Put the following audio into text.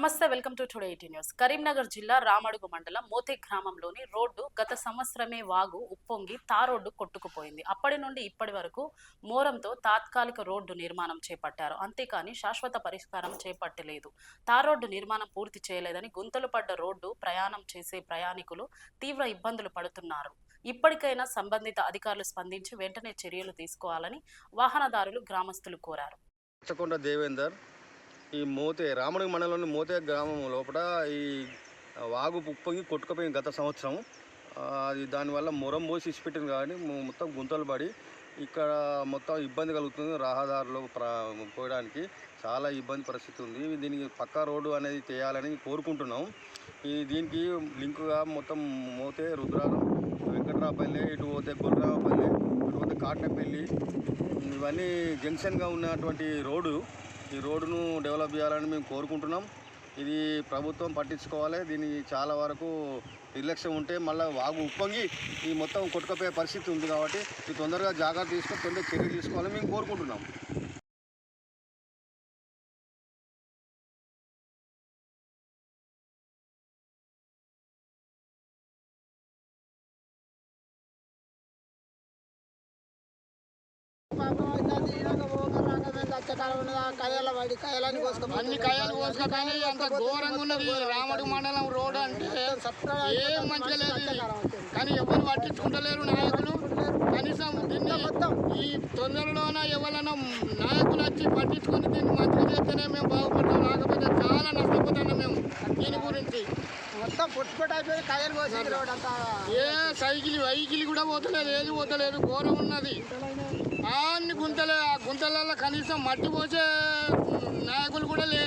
నమస్తే welcome to today eighty news. Karimnagar జిల్లా రామడుగు మండలం మోతే గ్రామంలోని రోడ్డు గత సంవత్సరమే వాగు ఉప్పొంగి తారోడ్డు కొట్టుకుపోయింది. అప్పటి నుండి ఇప్పటి వరకు మోరంతో తాత్కాలిక రోడ్డు నిర్మాణం చేపట్టారు. అంతేకాని శాశ్వత పరిష్కారం చేపట్టలేదు. తారోడ్డు నిర్మాణం పూర్తి చేయలేదని గుంతలు పడ్డ రోడ్డు ప్రయాణం చేసే ప్రయాణికులు తీవ్ర ఇబ్బందులు పడుతున్నారు. ఇప్పటికైనా సంబంధిత అధికారులు స్పందించి వెంటనే చర్యలు తీసుకోవాలని వాహనదారులు గ్రామస్తులు కోరారు. దేవేందర్ ఈ మోతే రాముడి మండలంలోని మోతే గ్రామం లోపల ఈ వాగు ఉప్పొంగి కొట్టుకుపోయింది గత సంవత్సరం. అది దానివల్ల మొరం పోసి ఇచ్చిపెట్టింది కానీ మొత్తం గుంతలు పడి ఇక్కడ మొత్తం ఇబ్బంది కలుగుతుంది రహదారులు పోయడానికి. చాలా ఇబ్బంది పరిస్థితి ఉంది. దీనికి పక్కా రోడ్డు అనేది చేయాలని కోరుకుంటున్నాం. ఈ దీనికి లింకుగా మొత్తం మోతే రుద్రారం వెంకట్రాపల్లి ఇటు పోతే గొల్లరామపల్లి ఇటు పోతే కాటనపల్లి ఇవన్నీ జంక్షన్గా ఉన్నటువంటి రోడ్డు. ఈ రోడ్డును డెవలప్ చేయాలని మేము కోరుకుంటున్నాం. ఇది ప్రభుత్వం పట్టించుకోవాలి. దీన్ని చాలా వరకు నిర్లక్ష్యం ఉంటే మళ్ళీ వాగు ఉప్పొంగి ఈ మొత్తం కొట్టుకపోయే పరిస్థితి ఉంది కాబట్టి ఇది తొందరగా జాగ్రత్త తీసుకొని తొందరగా చర్యలు తీసుకోవాలని మేము కోరుకుంటున్నాం. అన్ని కయ్యాలు కోసుకొని అంత ఘోరంగా ఉన్నది రామడు మండలం రోడ్ అంటే ఏం మంచిగా లేదు. కానీ ఎవరు పట్టించుకుంటలేరు నాయకులు. కనీసం దీన్ని ఈ తొందరలోన ఎవరైనా నాయకులు వచ్చి పట్టించుకొని దీన్ని మంచిగా చేస్తేనే మేము బాగుపడతాం. లేకపోతే చాలా నష్టపోతున్నాం మేము దీని గురించి. మొత్తం పుట్టుకొట్టు అయిపోయి కాయలు అంతా. ఏ సైకిల్ వెహికల్ కూడా పోతలేదు. ఏది పోతలేదు. ఘోరం ఉన్నది అన్ని గుంతలే ఆ గుంతలలో కనీసం మట్టి పోసే నాయకులు కూడా లేరు.